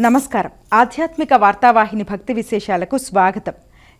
నమస్కారం. ఆధ్యాత్మిక వార్తావాహిని భక్తి విశేషాలకు స్వాగతం.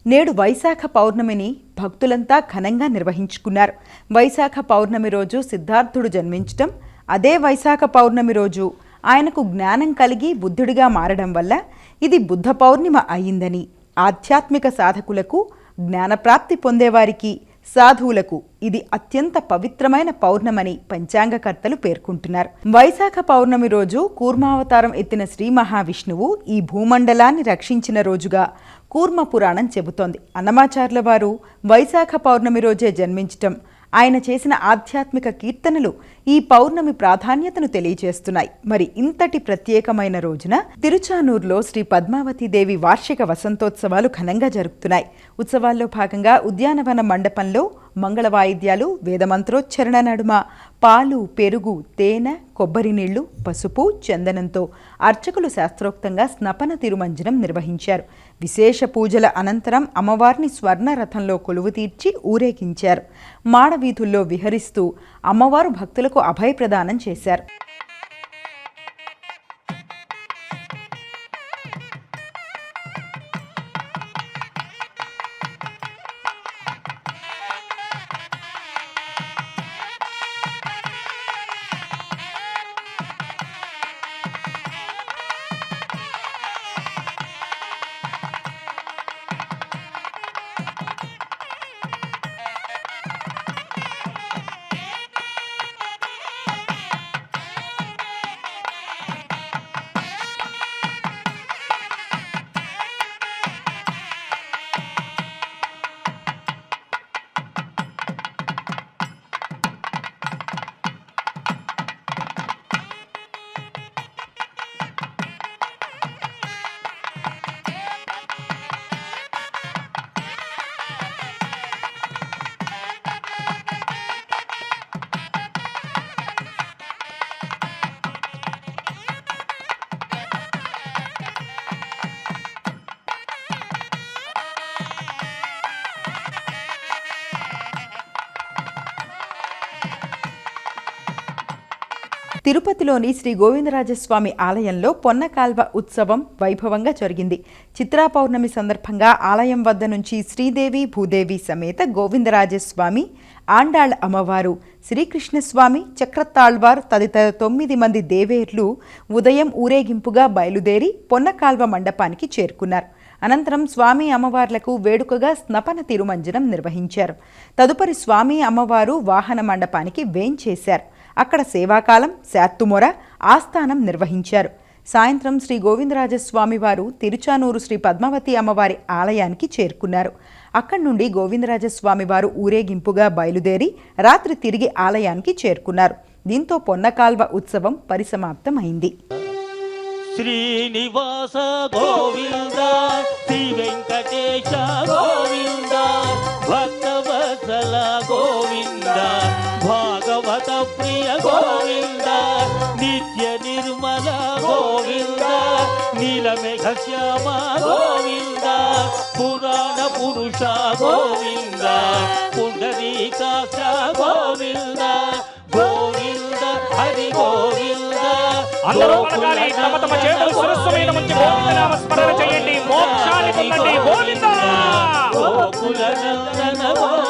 నేడు వైశాఖ పౌర్ణమిని భక్తులంతా ఘనంగా నిర్వహించుకున్నారు. వైశాఖ పౌర్ణమి రోజు సిద్ధార్థుడు జన్మించటం అదే వైశాఖ పౌర్ణమి రోజు ఆయనకు జ్ఞానం కలిగి బుద్ధుడిగా మారడం వల్ల ఇది బుద్ధ పౌర్ణిమ అయిందని ఆధ్యాత్మిక సాధకులకు జ్ఞానప్రాప్తి పొందేవారికి సాధువులకు ఇది అత్యంత పవిత్రమైన పౌర్ణమని పంచాంగకర్తలు పేర్కొంటున్నారు. వైశాఖ పౌర్ణమి రోజు కూర్మావతారం ఎత్తిన శ్రీ మహావిష్ణువు ఈ భూమండలాన్ని రక్షించిన రోజుగా కూర్మ పురాణం చెబుతోంది. అన్నమాచార్ల వారు వైశాఖ పౌర్ణమి రోజే జన్మించటం ఆయన చేసిన ఆధ్యాత్మిక కీర్తనలు ఈ పౌర్ణమి ప్రాధాన్యతను తెలియజేస్తున్నాయి. మరి ఇంతటి ప్రత్యేకమైన రోజున తిరుచానూరులో శ్రీ పద్మావతీదేవి వార్షిక వసంతోత్సవాలు ఘనంగా జరుగుతున్నాయి ఉత్సవాల్లో భాగంగా ఉద్యానవన మండపంలో మంగళ వాయిద్యాలు వేదమంత్రోచ్చరణ నడుమ పాలు పెరుగు తేనె కొబ్బరి నీళ్ళు పసుపు చందనంతో అర్చకులు శాస్త్రోక్తంగా స్నపన తిరుమంజనం నిర్వహించారు. విశేష పూజల అనంతరం అమ్మవారిని స్వర్ణ రథంలో కొలువు తీర్చి ఊరేగించారు. మాడవీధుల్లో విహరిస్తూ అమ్మవారు భక్తులకు అభయప్రదానం చేశారు. తిరుపతిలోని శ్రీ గోవిందరాజస్వామి ఆలయంలో పొన్నకాల్వ ఉత్సవం వైభవంగా జరిగింది. చిత్రా పౌర్ణమి సందర్భంగా ఆలయం వద్ద నుంచి శ్రీదేవి భూదేవి సమేత గోవిందరాజస్వామి ఆండాళ్ అమ్మవారు శ్రీకృష్ణస్వామి చక్రతాళ్వార్ తదితర తొమ్మిది మంది దేవేర్లు ఉదయం ఊరేగింపుగా బయలుదేరి పొన్నకాల్వ మండపానికి చేరుకున్నారు. అనంతరం స్వామి అమ్మవార్లకు వేడుకగా స్నపన తిరుమంజనం నిర్వహించారు. తదుపరి స్వామి అమ్మవారు వాహన మండపానికి వేంచేశారు. అక్కడ సేవాకాలం శాత్తుమొర ఆస్థానం నిర్వహించారు. సాయంత్రం శ్రీ గోవిందరాజస్వామి వారు తిరుచానూరు శ్రీ పద్మావతి అమ్మవారి ఆలయానికి చేరుకున్నారు. అక్కడి నుండి గోవిందరాజస్వామి వారు ఊరేగింపుగా బయలుదేరి రాత్రి తిరిగి ఆలయానికి చేరుకున్నారు. దీంతో పొన్నకాల్వ ఉత్సవం పరిసమాప్తమైంది. శ్రీనివాస గోవింద శ్రీ వెంకటేశ గోవింద భక్త గోవింద. భాగవత ప్రియ గోవింద నిత్య నిర్మల గోవింద నీలమేఘ శ్యామ గోవింద పురాణ పురుష గోవింద పుండరీకాక్ష గోవింద గోవింద హరి గోవింద అందరూ పలకాలి తమ తమ చేతులు సరస్సు మీద ఉంచి గోవిందనామ స్మరణ చేయండి. మోక్షాన్ని పొందండి. గోవింద! గోకుల నందన గోవింద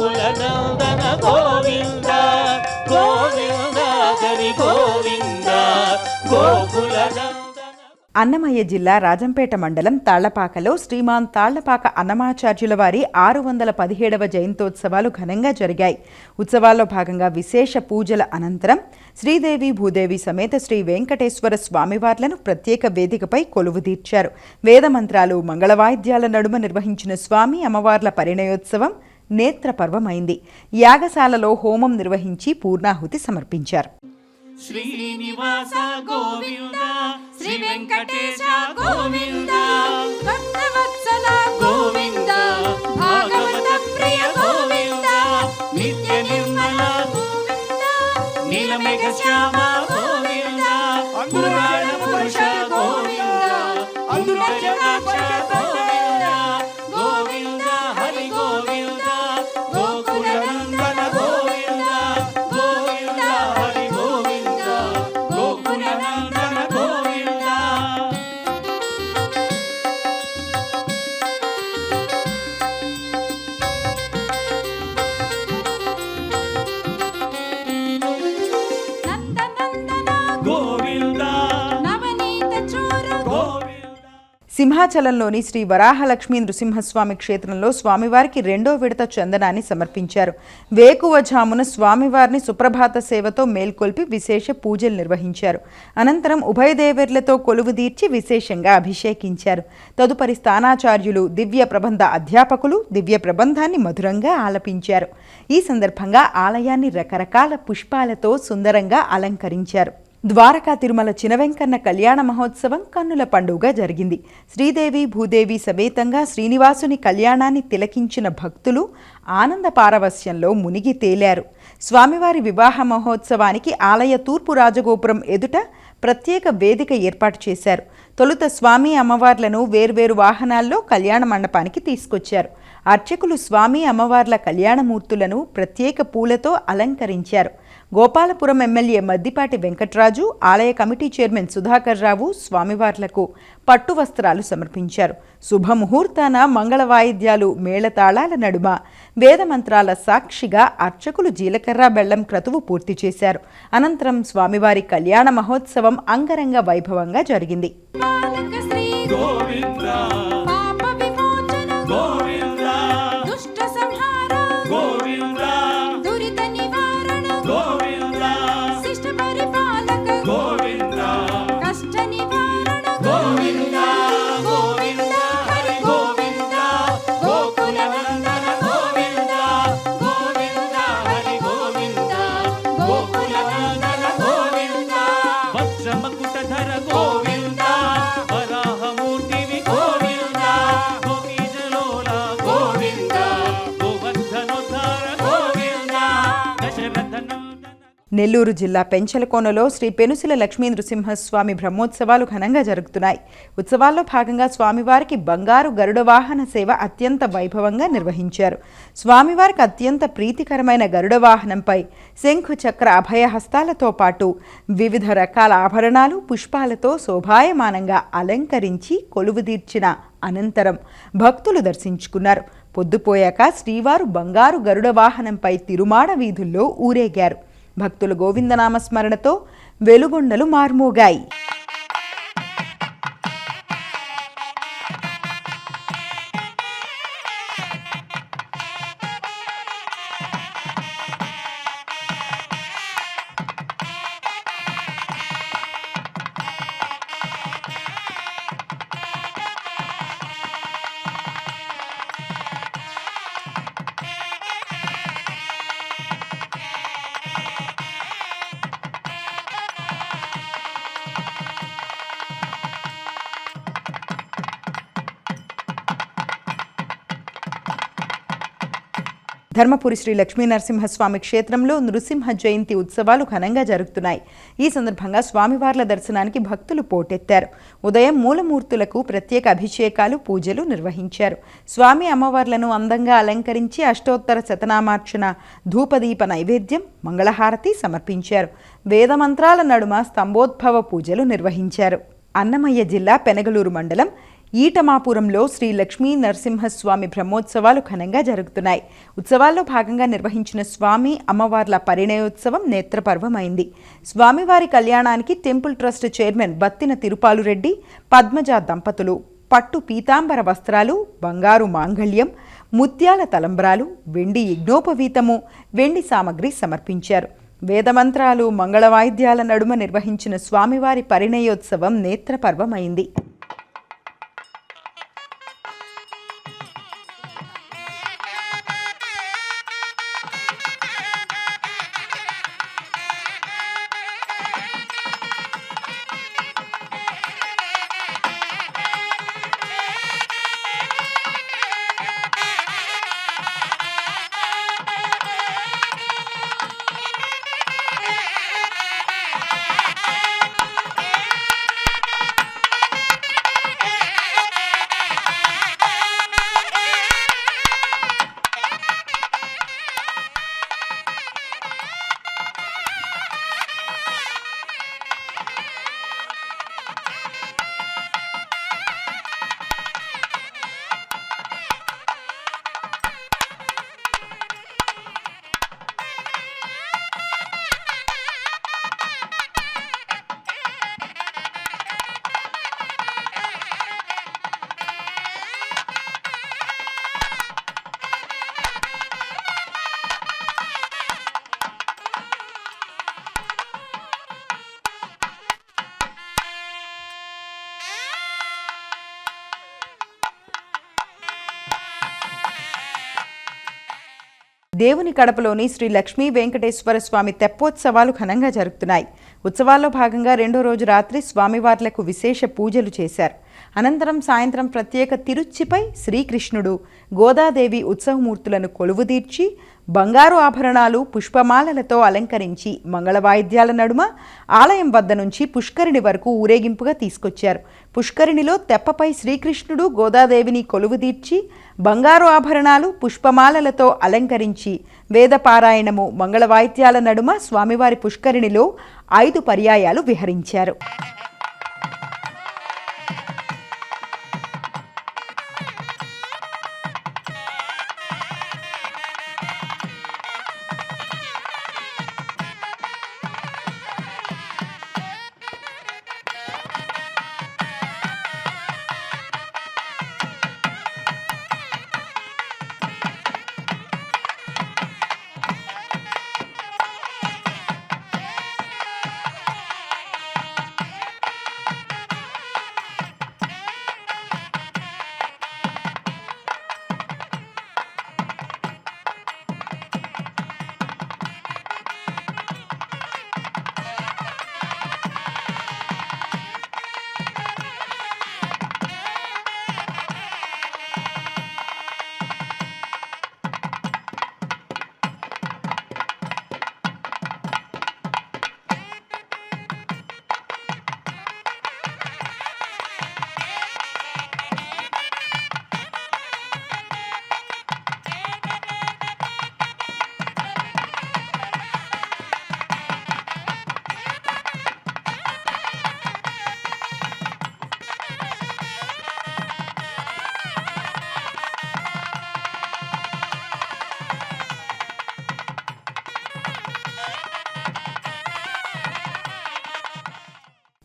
గోకుల గోవింద గోవింద హరి గోవింద గోకుల అన్నమయ్య జిల్లా రాజంపేట మండలం తాళ్ళపాకలో శ్రీమాన్ తాళ్ళపాక అన్నమాచార్యుల వారి ఆరు వందల పదిహేడవ జయంతోత్సవాలు ఘనంగా జరిగాయి. ఉత్సవాల్లో భాగంగా విశేష పూజల అనంతరం శ్రీదేవి భూదేవి సమేత శ్రీ వెంకటేశ్వర స్వామివార్లను ప్రత్యేక వేదికపై కొలువుదీర్చారు వేదమంత్రాలు మంగళవాయిద్యాల నడుమ నిర్వహించిన స్వామి అమ్మవార్ల పరిణయోత్సవం నేత్రపర్వమైంది. యాగశాలలో హోమం నిర్వహించి పూర్ణాహుతి సమర్పించారు. శ్రీనివాస గోవింద శ్రీ వెంకటేశ గోవింద భక్తవత్సల గోవింద భాగవత ప్రియ గోవింద నిత్య నిర్మల గోవింద నీలమేఘ శ్యామ గోవింద పురాణ సింహాచలంలోని శ్రీ వరాహలక్ష్మీ నృసింహస్వామి క్షేత్రంలో స్వామివారికి రెండో విడత చందనాన్ని సమర్పించారు. వేకువజామున స్వామివారిని సుప్రభాత సేవతో మేల్కొల్పి విశేష పూజలు నిర్వహించారు. అనంతరం ఉభయ దేవర్లతో కొలువు తీర్చి విశేషంగా అభిషేకించారు. తదుపరి స్థానాచార్యులు దివ్య ప్రబంధ అధ్యాపకులు దివ్య ప్రబంధాన్ని మధురంగా ఆలపించారు. ఈ సందర్భంగా ఆలయాన్ని రకరకాల పుష్పాలతో సుందరంగా అలంకరించారు. ద్వారకా తిరుమల చినవెంకన్న కళ్యాణ మహోత్సవం కన్నుల పండుగ జరిగింది. శ్రీదేవి భూదేవి సమేతంగా శ్రీనివాసుని కళ్యాణాన్ని తిలకించిన భక్తులు ఆనంద పారవస్యంలో మునిగి తేలారు. స్వామివారి వివాహ మహోత్సవానికి ఆలయ తూర్పు రాజగోపురం ఎదుట ప్రత్యేక వేదిక ఏర్పాటు చేశారు. తొలుత స్వామి అమ్మవార్లను వేర్వేరు వాహనాల్లో కళ్యాణ మండపానికి తీసుకొచ్చారు. అర్చకులు స్వామి అమ్మవార్ల కళ్యాణమూర్తులను ప్రత్యేక పూలతో అలంకరించారు. గోపాలపురం ఎమ్మెల్యే మద్దిపాటి వెంకట్రాజు ఆలయ కమిటీ చైర్మన్ సుధాకర్ రావు స్వామివార్లకు పట్టు వస్త్రాలు సమర్పించారు. శుభముహూర్తాన మంగళ వాయిద్యాలు మేళతాళాల నడుమ వేదమంత్రాల సాక్షిగా అర్చకులు జీలకర్ర బెల్లం క్రతువు పూర్తి చేశారు. అనంతరం స్వామివారి కళ్యాణ మహోత్సవం అంగరంగ వైభవంగా జరిగింది. గోవిందా నెల్లూరు జిల్లా పెంచలకోనలో శ్రీ పెనుసుల లక్ష్మీ నృసింహస్వామి బ్రహ్మోత్సవాలు ఘనంగా జరుగుతున్నాయి. ఉత్సవాల్లో భాగంగా స్వామివారికి బంగారు గరుడ వాహన సేవ అత్యంత వైభవంగా నిర్వహించారు. స్వామివారికి అత్యంత ప్రీతికరమైన గరుడ వాహనంపై శంఖు చక్ర అభయహస్తాలతో పాటు వివిధ రకాల ఆభరణాలు పుష్పాలతో శోభాయమానంగా అలంకరించి కొలువుదీర్చిన అనంతరం భక్తులు దర్శించుకున్నారు. పొద్దుపోయాక శ్రీవారు బంగారు గరుడ వాహనంపై తిరుమాడ వీధుల్లో ఊరేగారు. భక్తుల గోవిందనామస్మరణతో వెలుగొండలు మార్మోగాయి. ధర్మపురి శ్రీ లక్ష్మీ నరసింహస్వామి క్షేత్రంలో నృసింహ జయంతి ఉత్సవాలు ఘనంగా జరుగుతున్నాయి. ఈ సందర్భంగా స్వామివార్ల దర్శనానికి భక్తులు పోటెత్తారు. ఉదయం మూలమూర్తులకు ప్రత్యేక అభిషేకాలు పూజలు నిర్వహించారు. స్వామి అమ్మవార్లను అందంగా అలంకరించి అష్టోత్తర శతనామార్చన ధూపదీప నైవేద్యం మంగళహారతి సమర్పించారు. వేదమంత్రాల నడుమ స్తంభోద్భవ పూజలు నిర్వహించారు. అన్నమయ్య జిల్లా పెనగలూరు మండలం ఈటమాపురంలో శ్రీ లక్ష్మీ నరసింహస్వామి బ్రహ్మోత్సవాలు ఘనంగా జరుగుతున్నాయి. ఉత్సవాల్లో భాగంగా నిర్వహించిన స్వామి అమ్మవార్ల పరిణయోత్సవం నేత్రపర్వమైంది. స్వామివారి కళ్యాణానికి temple trust chairman Battina Tirupalureddy Padmaja దంపతులు పట్టు పీతాంబర వస్త్రాలు బంగారు మాంగళ్యం ముత్యాల తలంబ్రాలు వెండి యజ్ఞోపవీతము వెండి సామగ్రి సమర్పించారు. వేదమంత్రాలు మంగళ వాయిద్యాల నడుమ నిర్వహించిన స్వామివారి పరిణయోత్సవం నేత్రపర్వమైంది. దేవుని కడపలోని శ్రీ లక్ష్మీ వెంకటేశ్వర స్వామి తెప్పోత్సవాలు ఘనంగా జరుగుతున్నాయి. ఉత్సవాల్లో భాగంగా రెండో రోజు రాత్రి స్వామివార్లకు విశేష పూజలు చేశారు. అనంతరం సాయంత్రం ప్రత్యేక తిరుచ్చిపై శ్రీకృష్ణుడు గోదాదేవి ఉత్సవమూర్తులను కొలువుదీర్చి బంగారు ఆభరణాలు పుష్పమాలలతో అలంకరించి మంగళవాయిద్యాల నడుమ ఆలయం వద్ద నుంచి పుష్కరిణి వరకు ఊరేగింపుగా తీసుకొచ్చారు. పుష్కరిణిలో తెప్పపై శ్రీకృష్ణుడు గోదాదేవిని కొలువుదీర్చి బంగారు ఆభరణాలు పుష్పమాలలతో అలంకరించి వేదపారాయణము మంగళవాయిద్యాల నడుమ స్వామివారి పుష్కరిణిలో ఐదు పర్యాయాలు విహరించారు.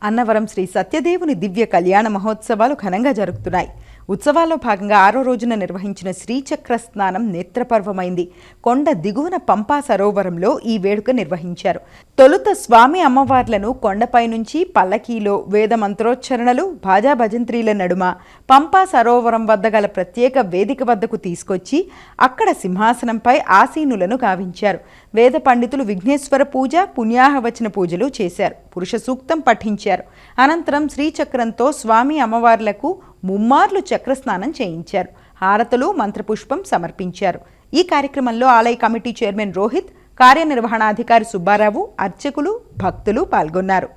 అన్నవరం శ్రీ సత్యదేవుని దివ్య కళ్యాణ మహోత్సవాలు ఘనంగా జరుగుతున్నాయి. ఉత్సవాల్లో భాగంగా ఆరో రోజున నిర్వహించిన శ్రీచక్ర స్నానం నేత్రపర్వమైంది. కొండ దిగువన పంపా సరోవరంలో ఈ వేడుక నిర్వహించారు. తొలుత స్వామి అమ్మవార్లను కొండపై నుంచి పల్లకీలో వేద మంత్రోచ్చరణలు భాజా భజంత్రీల నడుమ పంపా సరోవరం వద్ద గల ప్రత్యేక వేదిక వద్దకు తీసుకొచ్చి అక్కడ సింహాసనంపై ఆసీనులను గావించారు. వేద పండితులు విఘ్నేశ్వర పూజ పుణ్యాహవచన పూజలు చేశారు. పురుష సూక్తం పఠించారు. అనంతరం శ్రీచక్రంతో స్వామి అమ్మవార్లకు ముమ్మార్లు చక్రస్నానం చేయించారు. హారతులు మంత్రపుష్పం సమర్పించారు. ఈ కార్యక్రమంలో ఆలయ కమిటీ చైర్మన్ రోహిత్ కార్యనిర్వహణాధికారి సుబ్బారావు అర్చకులు భక్తులు పాల్గొన్నారు.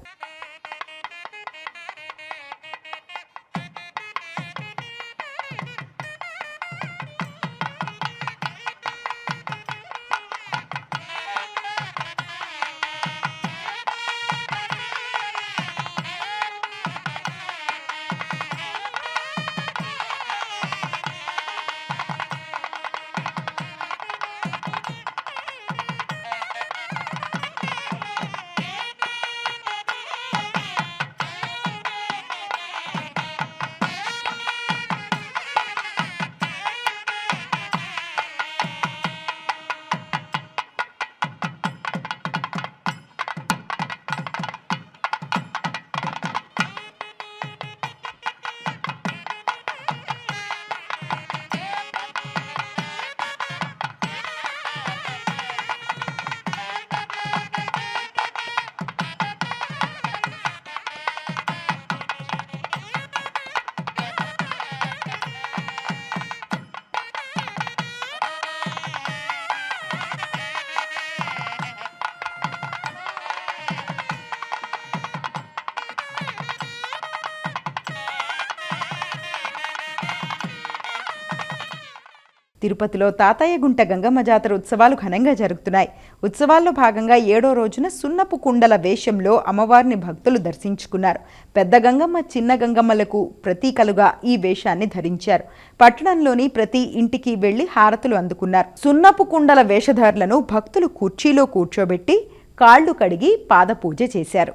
తిరుపతిలో తాతయ్యగుంట గంగమ్మ జాతర ఉత్సవాలు ఘనంగా జరుగుతున్నాయి. ఉత్సవాల్లో భాగంగా ఏడో రోజున సున్నపు కుండల వేషంలో అమ్మవారిని భక్తులు దర్శించుకున్నారు. పెద్ద గంగమ్మ చిన్న గంగమ్మలకు ప్రతీకలుగా ఈ వేషాన్ని ధరించారు. పట్టణంలోని ప్రతి ఇంటికి వెళ్ళి హారతులు అందుకున్నారు. సున్నపు కుండల వేషధారులను భక్తులు కుర్చీలో కూర్చోబెట్టి కాళ్ళు కడిగి పాదపూజ చేశారు.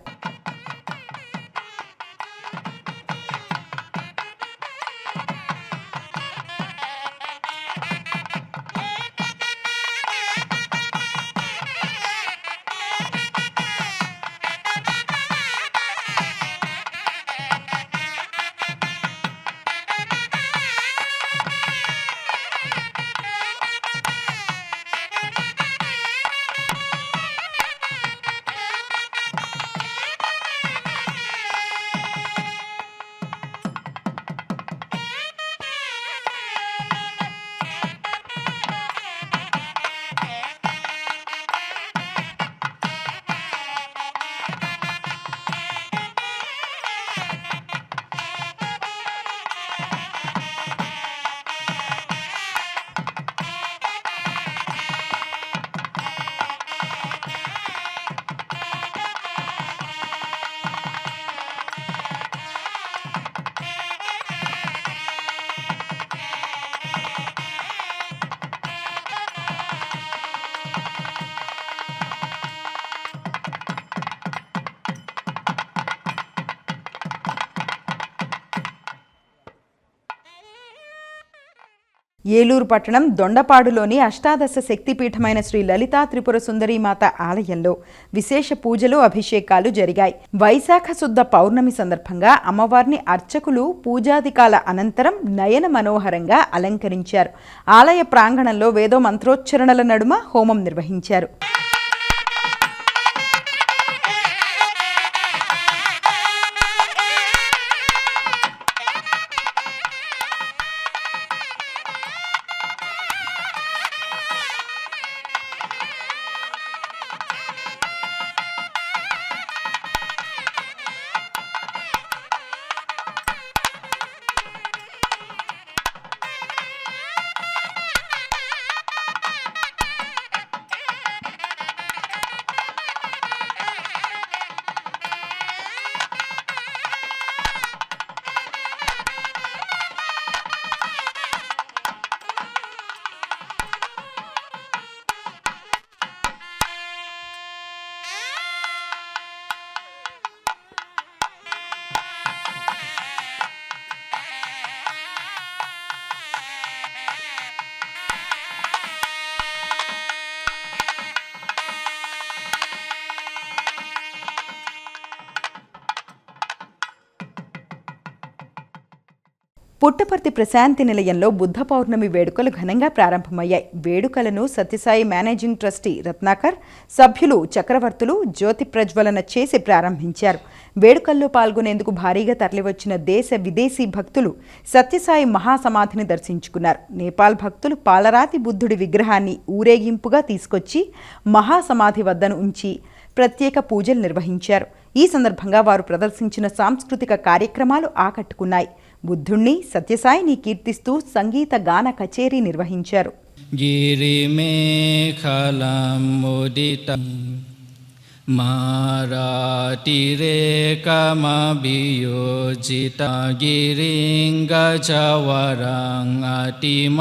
ఏలూరు పట్టణం దొండపాడులోని అష్టాదశ శక్తిపీఠమైన శ్రీ లలితా త్రిపుర సుందరీమాత ఆలయంలో విశేష పూజలు అభిషేకాలు జరిగాయి. వైశాఖ శుద్ధ పౌర్ణమి సందర్భంగా అమ్మవారిని అర్చకులు పూజాధికాల అనంతరం నయన మనోహరంగా అలంకరించారు. ఆలయ ప్రాంగణంలో వేదో మంత్రోచ్చరణల నడుమ హోమం నిర్వహించారు. పుట్టపర్తి ప్రశాంతి నిలయంలో బుద్ధ పౌర్ణమి వేడుకలు ఘనంగా ప్రారంభమయ్యాయి. వేడుకలను సత్యసాయి మేనేజింగ్ ట్రస్టీ రత్నాకర్ సభ్యులు చక్రవర్తులు జ్యోతి ప్రజ్వలన చేసి ప్రారంభించారు. వేడుకల్లో పాల్గొనేందుకు భారీగా తరలివచ్చిన దేశ విదేశీ భక్తులు సత్యసాయి మహాసమాధిని దర్శించుకున్నారు. నేపాల్ భక్తులు పాలరాతి బుద్ధుడి విగ్రహాన్ని ఊరేగింపుగా తీసుకొచ్చి మహాసమాధి వద్దను ఉంచి ప్రత్యేక పూజలు నిర్వహించారు. ఈ సందర్భంగా వారు ప్రదర్శించిన సాంస్కృతిక కార్యక్రమాలు ఆకట్టుకున్నాయి. బుద్ధుణ్ణి సత్యసాయిని కీర్తిస్తూ సంగీత గాన కచేరీ నిర్వహించారు. మారాటి రే కమభియోజిత గిరింగ చవరంగ మారాటిరేకమభియోజిత గిరింగజవరంగ అతిమాతభూత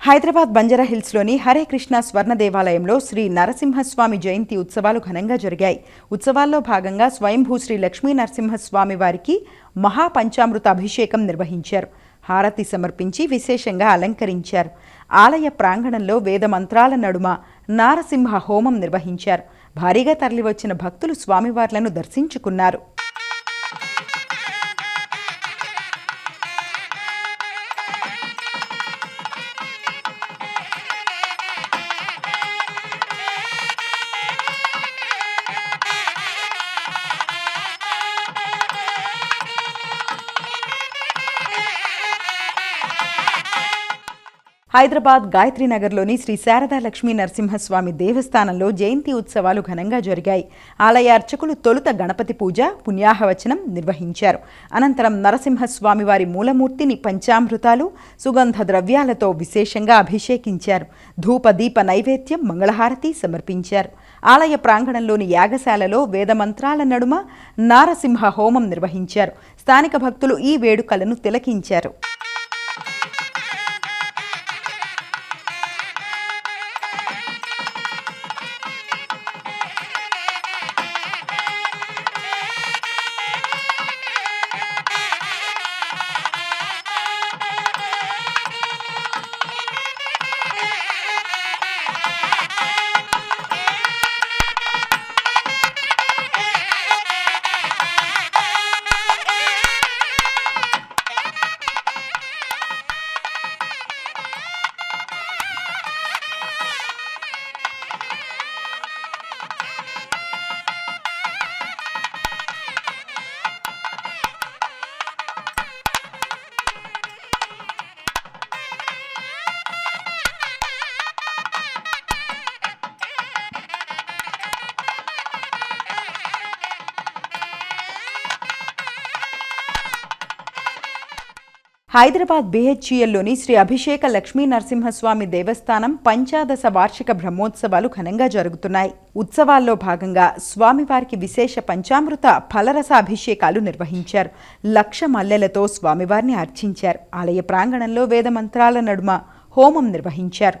హైదరాబాద్ బంజారా హిల్స్లోని హరే కృష్ణ స్వర్ణ దేవాలయంలో శ్రీ నరసింహస్వామి జయంతి ఉత్సవాలు ఘనంగా జరిగాయి. ఉత్సవాల్లో భాగంగా స్వయంభూ శ్రీ లక్ష్మీ నరసింహస్వామి వారికి మహాపంచామృత అభిషేకం నిర్వహించారు. హారతి సమర్పించి విశేషంగా అలంకరించారు. ఆలయ ప్రాంగణంలో వేద మంత్రాల నడుమ నారసింహ హోమం నిర్వహించారు. భారీగా తరలివచ్చిన భక్తులు స్వామివార్లను దర్శించుకున్నారు. హైదరాబాద్ గాయత్రి నగర్లోని శ్రీ శారదా లక్ష్మీ నరసింహస్వామి దేవస్థానంలో జయంతి ఉత్సవాలు ఘనంగా జరిగాయి. ఆలయ అర్చకులు తొలుత గణపతి పూజ పుణ్యాహవచనం నిర్వహించారు. అనంతరం నరసింహస్వామి వారి మూలమూర్తిని పంచామృతాలు సుగంధ ద్రవ్యాలతో విశేషంగా అభిషేకించారు. ధూప దీప నైవేద్యం మంగళహారతి సమర్పించారు. ఆలయ ప్రాంగణంలోని యాగశాలలో వేదమంత్రాల నడుమ నారసింహ హోమం నిర్వహించారు. స్థానిక భక్తులు ఈ వేడుకలను తిలకించారు. హైదరాబాద్ బిహెచ్ఈఎల్లోని శ్రీ అభిషేక లక్ష్మీ నరసింహస్వామి దేవస్థానం పంచాదశ వార్షిక బ్రహ్మోత్సవాలు ఘనంగా జరుగుతున్నాయి. ఉత్సవాల్లో భాగంగా స్వామివారికి విశేష పంచామృత ఫలరస అభిషేకాలు నిర్వహించారు. లక్ష మల్లెలతో స్వామివారిని అర్చించారు. ఆలయ ప్రాంగణంలో వేద మంత్రాల నడుమ హోమం నిర్వహించారు.